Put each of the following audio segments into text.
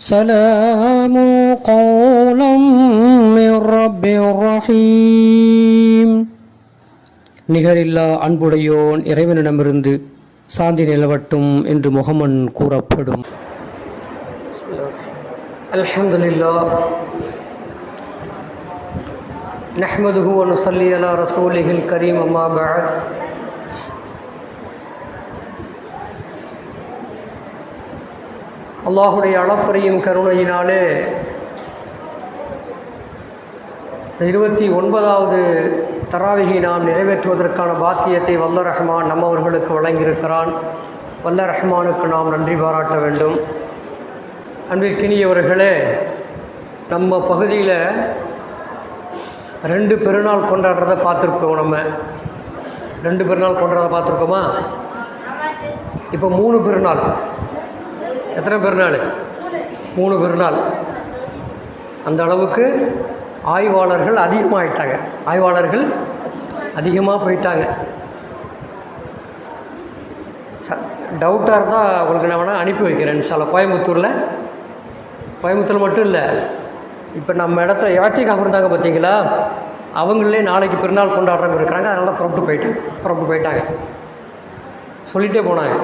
سلام قولا من رب رحيم நிகரில்லா அன்புடையோன் இறைவனிடமிருந்து சாந்தி நிலவட்டும் என்று முகமன் கூறப்படும் அல்ஹம்துலில்லா نحمده ونصلي على رسوله الكريم أما بعد அல்லாஹுடைய அளப்பரியும் கருணையினாலே இருபத்தி ஒன்பதாவது தராவிகை நாம் நிறைவேற்றுவதற்கான பாக்கியத்தை வல்ல ரஹ்மான் நம்மவர்களுக்கு வழங்கியிருக்கிறான். வல்ல ரஹ்மானுக்கு நாம் நன்றி பாராட்ட வேண்டும். அன்பிற்கினியவர்களே நம்ம பகுதியில் ரெண்டு பெருநாள் கொண்டாடுறத பார்த்துருக்கோம் நம்ம. ரெண்டு பெருநாள் கொண்டாடுறத பார்த்துருக்கோமா? இப்போ மூணு பெருநாள். எத்தனை பெருநாள்? மூணு பெருநாள். அந்த அளவுக்கு ஆய்வாளர்கள் அதிகமாகிட்டாங்க ஆய்வாளர்கள் அதிகமாக போயிட்டாங்க. ச டவுட்டாக இருந்தால் உங்களுக்கு நான் வேணால் அனுப்பி வைக்கிறேன். சில கோயம்புத்தூரில். கோயம்புத்தூர் மட்டும் இல்லை. இப்போ நம்ம இடத்த யாத்திரிக்காக காப்பிருந்தாங்க பார்த்தீங்களா அவங்களே நாளைக்கு பெருநாள் கொண்டாடுறவங்க இருக்கிறாங்க. அதனால புறப்பட்டு போயிட்டாங்க புறப்பட்டு போயிட்டாங்க. சொல்லிகிட்டே போனாங்க.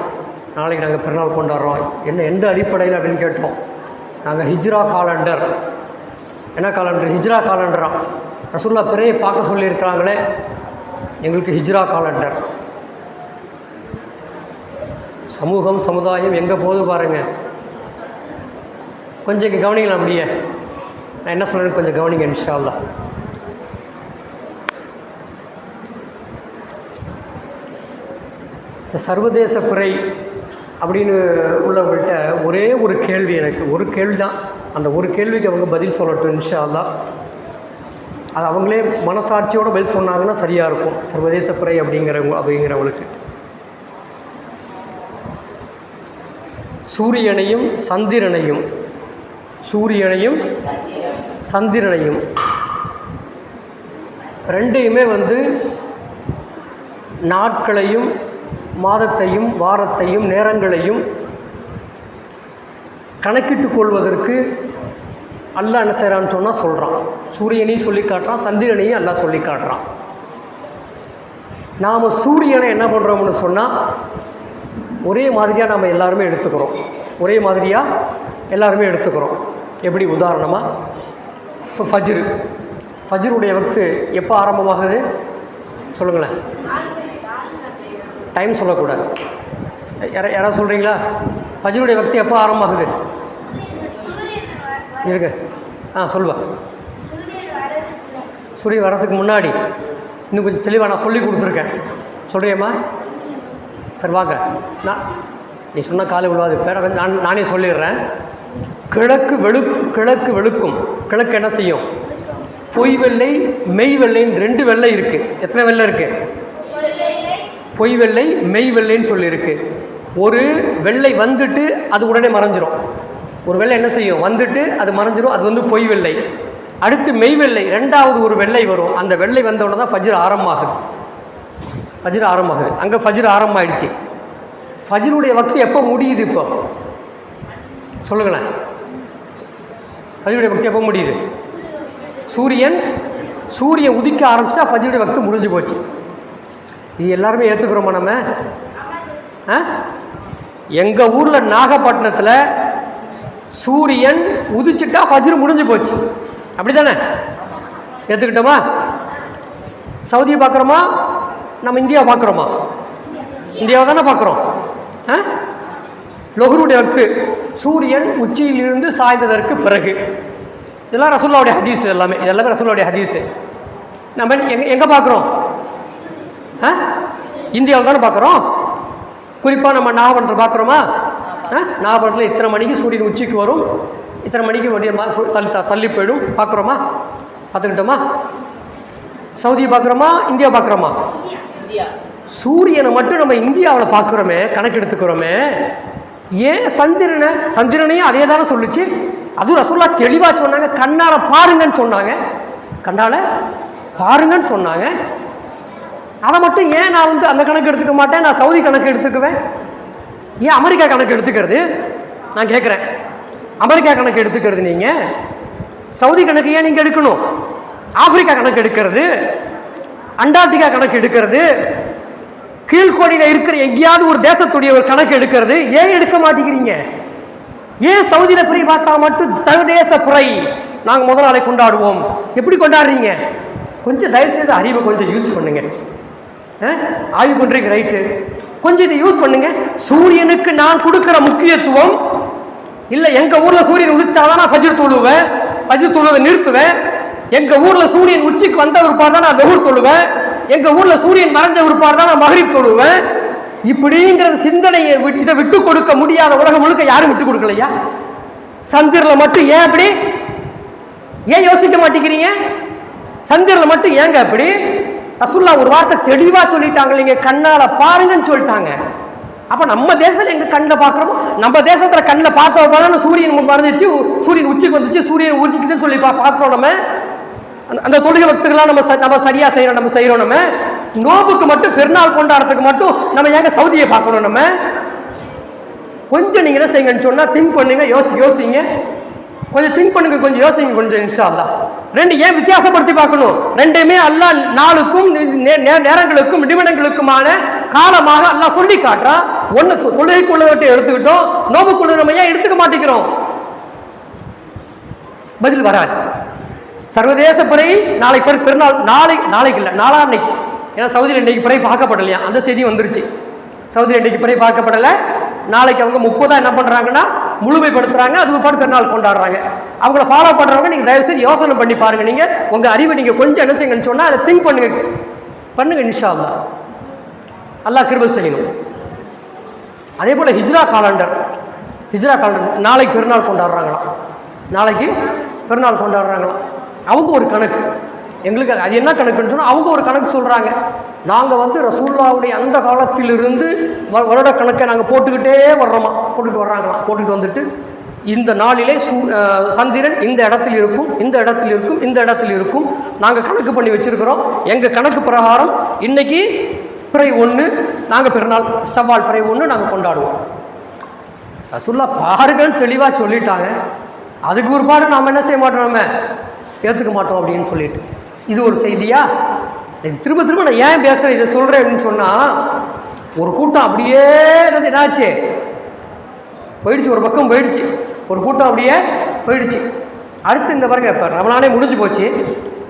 நாளைக்கு நாங்கள் பிறநாள் கொண்டாடுறோம். என்ன எந்த அடிப்படையில் அப்படின்னு கேட்டோம். நாங்கள் ஹிஜ்ரா காலண்டர். என்ன காலண்டர்? ஹிஜ்ரா காலண்டரா. ரசுல்லா பிறையை பார்க்க சொல்லியிருக்கிறாங்களே. எங்களுக்கு ஹிஜ்ரா காலண்டர். சமூகம் சமுதாயம் எங்கே போகுது பாருங்கள் கொஞ்சம் இங்கே கவனிக்கலாம் அப்படியே. நான் என்ன சொல்கிறேன்னு கொஞ்சம் கவனிங்க இன்ஷால்லா இந்த சர்வதேச பிறை அப்படின்னு உள்ளவங்கள்ட்ட ஒரே ஒரு கேள்வி எனக்கு. ஒரு கேள்வி தான் அந்த ஒரு கேள்விக்கு அவங்க பதில் சொல்லட்டும் இன்ஷா அல்லாஹ் அது அவங்களே மனசாட்சியோட பதில் சொன்னாங்கன்னா சரியாக இருக்கும். சர்வதேச பிறை அப்படிங்கிறவங்க அப்படிங்கிறவங்களுக்கு. சூரியனையும் சந்திரனையும் சூரியனையும் சந்திரனையும் ரெண்டையுமே வந்து நாட்களையும் மாதத்தையும் வாரத்தையும் நேரங்களையும் கணக்கிட்டு கொள்வதற்கு அல்லாஹ் என்ன செய்கிறான்னு சொன்னால் சொல்கிறான் சூரியனையும் சொல்லி காட்டுறான் சந்திரனையும் அல்லாஹ் சொல்லி காட்டுறான். நாம் சூரியனை என்ன பண்ணுறோம்னு சொன்னால் ஒரே மாதிரியாக நம்ம எல்லாருமே எடுத்துக்கிறோம். ஒரே மாதிரியாக எல்லாருமே எடுத்துக்கிறோம். எப்படி? உதாரணமாக இப்போ ஃபஜ்ரு. ஃபஜ்ருடைய வக்து எப்போ ஆரம்பமாகுது? சொல்லுங்களேன். டைம் சொல்லக்கூடாது. யாரா யாராவது சொல்கிறீங்களா ஃபஜருடைய வக்தி எப்போ ஆரம்பமாகுது? இருக்கு. ஆ சொல்லுவா. சூரியன் வர்றதுக்கு முன்னாடி. இன்னும் கொஞ்சம் தெளிவாக நான் சொல்லி கொடுத்துருக்கேன். சொல்கிறியம்மா சரி வாங்க. நான் நீ சொன்ன காலை விழுவாது. பேர நான் நானே சொல்லிடுறேன். கிழக்கு வெளு கிழக்கு வெளுக்கும். கிழக்கு என்ன செய்யும்? பொய் வெள்ளை மெய் வெள்ளைன்னு ரெண்டு வெள்ளை இருக்குது எத்தனை வெள்ளை இருக்குது பொய் வெள்ளை மெய் வெள்ளைன்னு சொல்லியிருக்கு. ஒரு வெள்ளை வந்துட்டு அது உடனே மறைஞ்சிரும். ஒரு வெள்ளை என்ன செய்யும்? வந்துட்டு அது மறைஞ்சிரும். அது வந்து பொய் வெள்ளை அடுத்து மெய் வெள்ளை ரெண்டாவது ஒரு வெள்ளை வரும். அந்த வெள்ளை வந்தவுடனே தான் ஃபஜ்ர் ஆரம்பமாகுது. ஃபஜ்ர் ஆரம்பமாகுது. அங்கே ஃபஜ்ர் ஆரம்பமாயிடுச்சு. ஃபஜ்ருடைய வக்தி எப்போ முடியுது இப்போ? சொல்லுங்களேன். ஃபஜ்ருடைய வக்தி எப்போ முடியுது? சூரியன் சூரியன் உதிக்க ஆரம்பிச்சுட்டா ஃபஜ்ருடைய வக்தி முடிஞ்சு போச்சு. இது எல்லாருமே ஏற்றுக்கிறோமா நம்ம? ஆ? எங்கள் ஊரில் நாகப்பட்டினத்தில் சூரியன் உதிச்சிட்டா ஃபஜ்ரு முடிஞ்சு போச்சு. அப்படி தானே ஏற்றுக்கிட்டோமா சவுதியை பார்க்குறோமா நம்ம இந்தியா பார்க்குறோமா இந்தியாவை தானே பார்க்குறோம் ஆ? லொஹருடைய வக்து சூரியன் உச்சியிலிருந்து சாய்ந்ததற்கு பிறகு. இதெல்லாம் ரசூல்லாவுடைய ஹதீஸ் எல்லாமே. இதெல்லாமே ரசூல்லாவுடைய ஹதீஸு. நம்ம எங்கே எங்கே பார்க்குறோம் இந்தியாவில் தானே பார்க்குறோம். குறிப்பாக நம்ம நாகப்பட்டினத்தில் பார்க்குறோமா? ஆ? நாகப்பட்டினத்தில் இத்தனை மணிக்கு சூரியன் உச்சிக்கு வரும். இத்தனை மணிக்கு வடிய தள்ளி தள்ளி போயிடும். பார்க்குறோமா? பார்த்துக்கிட்டோமா? சவுதியை பார்க்குறோமா? இந்தியா பார்க்குறோமா? சூரியனை மட்டும் நம்ம இந்தியாவில் பார்க்குறோமே கணக்கு எடுத்துக்கிறோமே ஏன் சந்திரனை? சந்திரனையும் அதே தானே சொல்லுச்சு. அதுவும் ரசோல்லா தெளிவாக சொன்னாங்க. கண்ணால் பாருங்கன்னு சொன்னாங்க. கண்ணால் பாருங்கன்னு சொன்னாங்க. அதை மட்டும் ஏன் நான் வந்து அந்த கணக்கு எடுத்துக்க மாட்டேன்? நான் சவுதி கணக்கு எடுத்துக்குவேன். ஏன் அமெரிக்கா கணக்கு எடுத்துக்கிறது? நான் கேட்குறேன் அமெரிக்கா கணக்கு எடுத்துக்கிறது நீங்கள் சவுதி கணக்கு ஏன் நீங்கள் எடுக்கணும்? ஆப்பிரிக்கா கணக்கு எடுக்கிறது? அண்டார்டிகா கணக்கு எடுக்கிறது? கீழ்கோடியில் இருக்கிற எங்கேயாவது ஒரு தேசத்துடைய ஒரு கணக்கு எடுக்கிறது? ஏன் எடுக்க மாட்டேங்கிறீங்க? ஏன் சவுதியில் பிறை பார்த்தா மட்டும் சர்வதேச பிறை நாங்கள் முதல் நாளை கொண்டாடுவோம்? எப்படி கொண்டாடுறீங்க? கொஞ்சம் தயவு செய்து அறிவை கொஞ்சம் யூஸ் பண்ணுங்கள் ஆய்வு பண்ணுறீங்க ரைட்டு கொஞ்சம் இதை யூஸ் பண்ணுங்க. சூரியனுக்கு நான் கொடுக்குற முக்கியத்துவம் இல்லை எங்கள் ஊரில் சூரியன் உதிச்சாதான் நான் ஃபஜ்ர் தொழுவேன் ஃபஜ்ர் தொழுவதை நிறுத்துவேன். எங்கள் ஊரில் சூரியன் உச்சிக்கு வந்த ஒருபாடு தான் நான் லொஹூர் தொழுவேன். எங்கள் ஊரில் சூரியன் மறைஞ்ச ஒருபாடு தான் நான் மகரிப் தொழுவேன். இப்படிங்கிற சிந்தனையை விட்டு- இதை விட்டு கொடுக்க முடியாத உலகம் முழுக்க யாரும் விட்டு கொடுக்கலையா? சந்திரில் மட்டும் ஏன் அப்படி? ஏன் யோசிக்க மாட்டேங்கிறீங்க? சந்திரில் மட்டும் ஏங்க அப்படி? ரசுல்லா ஒரு வார்த்தை தெளிவா சொல்லிட்டாங்க இல்லைங்க கண்ணால பாருங்கன்னு சொல்லிட்டாங்க. அப்ப நம்ம தேசத்துல எங்க கண்ணில் பார்க்குறோமோ நம்ம தேசத்துல கண்ணில் பார்த்த சூரியன் மறைஞ்சிச்சு சூரியன் உச்சிக்கு வந்துச்சு சூரியன் உச்சிக்குதுன்னு சொல்லி பா பார்க்குறோம் நம்ம. அந்த- அந்த தொழுகை நம்ம ச- நம்ம சரியா செய்யறோம் நம்ம செய்யறோம் நம்ம. நோபுக்கு மட்டும் பெருநாள் கொண்டாடுறதுக்கு மட்டும் நம்ம ஏங்க சவுதியை பார்க்கணும் நம்ம? கொஞ்சம் நீங்க என்ன செய்யுங்கன்னு சொன்னா திங்க் பண்ணுங்க யோசி யோசிங்க. கொஞ்சம் திங்க் பண்ணுங்க கொஞ்சம் யோசிங்க கொஞ்சம் இன்ஷா அல்லா ரெண்டு ஏன் வித்தியாசப்படுத்தி பார்க்கணும்? ரெண்டுமே அல்லா நாளுக்கும் நேரங்களுக்கும் நிமிடங்களுக்குமான காலமாக அல்லா சொல்லி காட்டுறான் ஒன்று தொழுகைக்குள்ளவற்றை எடுத்துக்கிட்டோம். நோம்புக்குள்ள நம்ம ஏன் எடுத்துக்க மாட்டேங்கிறோம்? பதில் வராது. சர்வதேச பிறை நாளை பெரு பெருநாள் நாளை நாளைக்கு இல்லை நாளா அன்னைக்கு. ஏன்னா சவுதியில் இன்றைக்கு பிறை பார்க்கப்படலையா? அந்த செய்தி வந்துருச்சு. சவுதியில் இன்றைக்கு பிறை பார்க்கப்படலை. நாளைக்கு அவங்க முப்பதாக என்ன பண்ணுறாங்கன்னா முழுமைப்படுத்துறாங்க அதுக்கு பாட்டு பெருநாள் கொண்டாடுறாங்க. அவங்கள ஃபாலோ பண்ணுறவங்க நீங்கள் தயவு செய்து யோசனை பண்ணி பாருங்க. நீங்கள் உங்கள் அறிவை நீங்கள் கொஞ்சம் என்ன செய்யுங்கன்னு சொன்னால் அதை திங்க் பண்ணுங்க. பண்ணுங்க நிஷா அல்லா அல்லா கிருப செய்யணும். அதே போல் ஹிஜ்ரா காலண்டர் ஹிஜ்ரா காலண்டர் நாளைக்கு பெருநாள் கொண்டாடுறாங்களாம். நாளைக்கு பெருநாள் கொண்டாடுறாங்களாம். அவங்க ஒரு கணக்கு. எங்களுக்கு அது என்ன கணக்குன்னு சொன்னால் அவங்க ஒரு கணக்கு சொல்கிறாங்க நாங்கள் வந்து ரசூல்லாவுடைய அந்த காலத்திலிருந்து வருட கணக்கை நாங்கள் போட்டுக்கிட்டே வர்றோமா? போட்டுக்கிட்டு வர்றாங்களாம் போட்டுக்கிட்டு வந்துட்டு இந்த நாளிலே சூ சந்திரன் இந்த இடத்தில் இருக்கும் இந்த இடத்தில் இருக்கும் இந்த இடத்தில் இருக்கும். நாங்கள் கணக்கு பண்ணி வச்சுருக்கிறோம். எங்கள் கணக்கு பிரகாரம் இன்னைக்கு பிறை ஒன்று நாங்கள் பிறநாள் செவ்வால் பிறை ஒன்று நாங்கள் கொண்டாடுவோம். ரசுல்லா பாருங்கன்னு தெளிவாக சொல்லிட்டாங்க. அதுக்கு ஒருபாடு நாம் என்ன செய்ய மாட்டோம் நம்ம? ஏற்றுக்க மாட்டோம் அப்படின்னு சொல்லிட்டு. இது ஒரு செய்தியா? இது திரும்ப திரும்ப நான் ஏன் பேசுகிறேன் இதை சொல்கிறேன்னு சொன்னால் ஒரு கூட்டம் அப்படியே என்னாச்சு? போயிடுச்சு ஒரு பக்கம் போயிடுச்சு. ஒரு கூட்டம் அப்படியே போயிடுச்சு. அடுத்து இந்த பாருங்க இப்போ ரமணானே முடிஞ்சு போச்சு.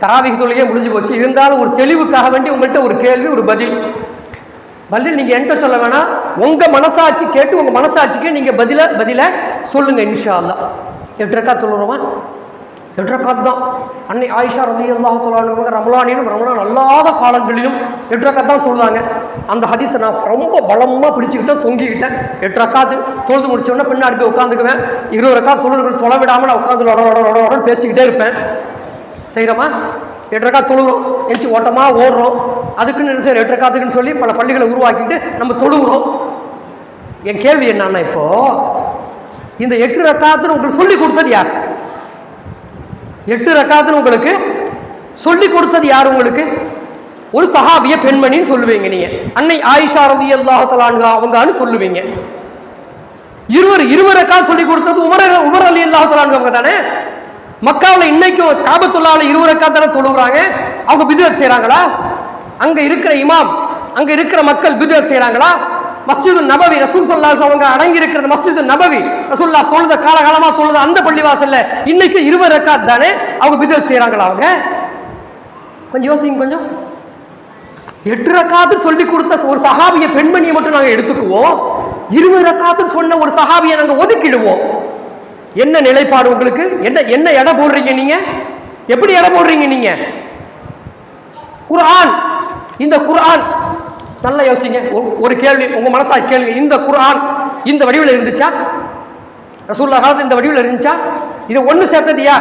தராவிக முடிஞ்சு போச்சு. இருந்தாலும் ஒரு தெளிவுக்காக வேண்டி உங்கள்கிட்ட ஒரு கேள்வி ஒரு பதில். பதில் நீங்கள் என்கிட்ட சொல்ல வேணாம். உங்கள் மனசாட்சி கேட்டு உங்கள் மனசாட்சிக்கு நீங்கள் பதில பதில சொல்லுங்க இன்ஷா அல்லா எட்டு இருக்கா தொழுறோமா என்ற ரக்காத் தான் அன்னை ஆயிஷா ரதி அல்லாஹ் தொழானுவங்க ரமலானிலும் ரமலான் அல்லாத காலங்களிலும் எட்டு தான் தொழுதாங்க அந்த ஹதீஸை நான் ரொம்ப பலமாக பிடிச்சிக்கிட்டேன் தொங்கிக்கிட்டேன். எட்டு ரக்காத்து தொழுது முடிச்சோடனே பின்னாடி போய் உட்காந்துக்குவேன் இருபது ரக்கா தொழுது தொலை விடாமல் நான் உட்காந்து லொட பேசிக்கிட்டே இருப்பேன். செய்கிறோமா எட்டு ரக்கா தொழுகிறோம். எந்திச்சு ஓட்டமாக ஓடுறோம். அதுக்குன்னு என்ன செய்யறோம் எட்டு சொல்லி பல பள்ளிகளை உருவாக்கிட்டு நம்ம தொழுகிறோம். என் கேள்வி என்னன்னா இப்போது இந்த எட்டு ரக்காத்துன்னு உங்களுக்கு சொல்லி கொடுத்தது யார்? எட்டு ரக்காத்துன்னு உங்களுக்கு சொல்லி கொடுத்தது யார் உங்களுக்கு? ஒரு சஹாபிய பெண்மணின்னு சொல்லுவீங்க நீங்க. அன்னை ஆயிஷா ரதி அல்லாஹலான்க அவங்கன்னு சொல்லுவீங்க. இருவர் இருவரக்கால் சொல்லி கொடுத்தது உமர் உமர் அலி அல்லாஹலான்க அவங்க தானே? மக்காவில் இன்னைக்கும் காபத்துள்ளால இருவர் தானே தொழுகிறாங்க அவங்க பிதுவத் செய்கிறாங்களா அங்க இருக்கிற இமாம் அங்க இருக்கிற மக்கள் பிதுவத் செய்கிறாங்களா மஸ்ஜிது நபவி ரசூல் சொல்லா அவங்க அடங்கி இருக்கிற மஸ்ஜிது நபவி ரசூல்லா தொழுத காலகாலமாக தொழுத அந்த பள்ளிவாசல்ல இன்னைக்கு இருவர் ரக்காத் தானே அவங்க பிதல் செய்கிறாங்களா அவங்க? கொஞ்சம் யோசிங்க கொஞ்சம். எட்டு ரக்காத்து சொல்லி கொடுத்த ஒரு சஹாபிய பெண்மணியை மட்டும் நாங்கள் எடுத்துக்குவோம். இருபது ரக்காத்துன்னு சொன்ன ஒரு சஹாபியை நாங்கள் ஒதுக்கிடுவோம். என்ன நிலைப்பாடு உங்களுக்கு? என்ன என்ன எடை போடுறீங்க நீங்க? எப்படி எடை போடுறீங்க நீங்க? குர்ஆன். இந்த குர்ஆன் நல்லா யோசிங்க. ஒ- ஒரு கேள்வி உங்கள் மனசாட்சி கேள்வி. இந்த குரான் இந்த வடிவில் இருந்துச்சா? ரசூல்லா காலத்தில் இந்த வடிவில் இருந்துச்சா? இதை ஒன்று சேர்த்ததியா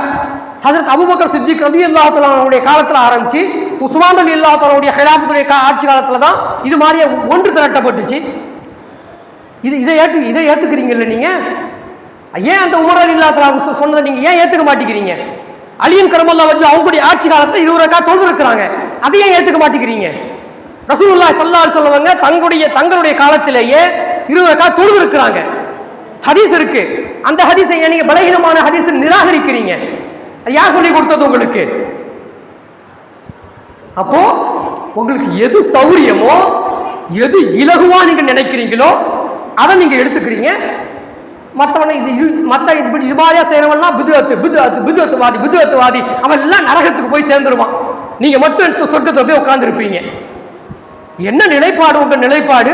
ஹசரத் அபுபக்கர் சித்திக் ரதி அல்லாஹுடைய காலத்தில் ஆரம்பிச்சு உஸ்மான் அலி அல்லாஹுடைய ஹிலாஃபத்துடைய கா ஆட்சி காலத்தில் தான் இது மாதிரியே ஒன்று திரட்டப்பட்டுச்சு. இது இதை ஏற்று இதை ஏற்றுக்கிறீங்கல்ல நீங்கள் ஏன் அந்த உமர் அலி இல்லாத்தலா சொன்னதை நீங்கள் ஏன் ஏற்றுக்க மாட்டேங்கிறீங்க? அலியன் கரமல்லா வச்சு அவங்களுடைய ஆட்சி காலத்தில் இருபது ரக்கா தொழுது இருக்கிறாங்க அதை ஏன் ஏற்றுக்க மாட்டேங்கிறீங்க? ரசூல்லா ஸல்லல்லாஹு சொல்லுவாங்க தங்களுடைய தங்களுடைய காலத்திலேயே இருபது ரக்கா தொழுது இருக்கிறாங்க ஹதீஸ் இருக்கு. அந்த ஹதீஸை ஏன் நீங்க பலகீனமான ஹதீஸை நிராகரிக்கிறீங்க? யார் சொல்லி கொடுத்தது உங்களுக்கு? அப்போ உங்களுக்கு எது சௌரியமோ எது இலகுவா நீங்க நினைக்கிறீங்களோ அதை நீங்க எடுத்துக்கிறீங்க. மற்றவனை இது மற்ற இப்படி இது மாதிரியா செய்யறவன்லாம் பிதுஅத்து பிதுஅத்து பிதுஅத்துவாதி பிதுஅத்துவாதி அவன் எல்லாம் நரகத்துக்கு போய் சேர்ந்துருவான். நீங்க மட்டும் சொ- போய் உட்காந்துருப்பீங்க என்ன நிலைப்பாடு உங்கள் நிலைப்பாடு?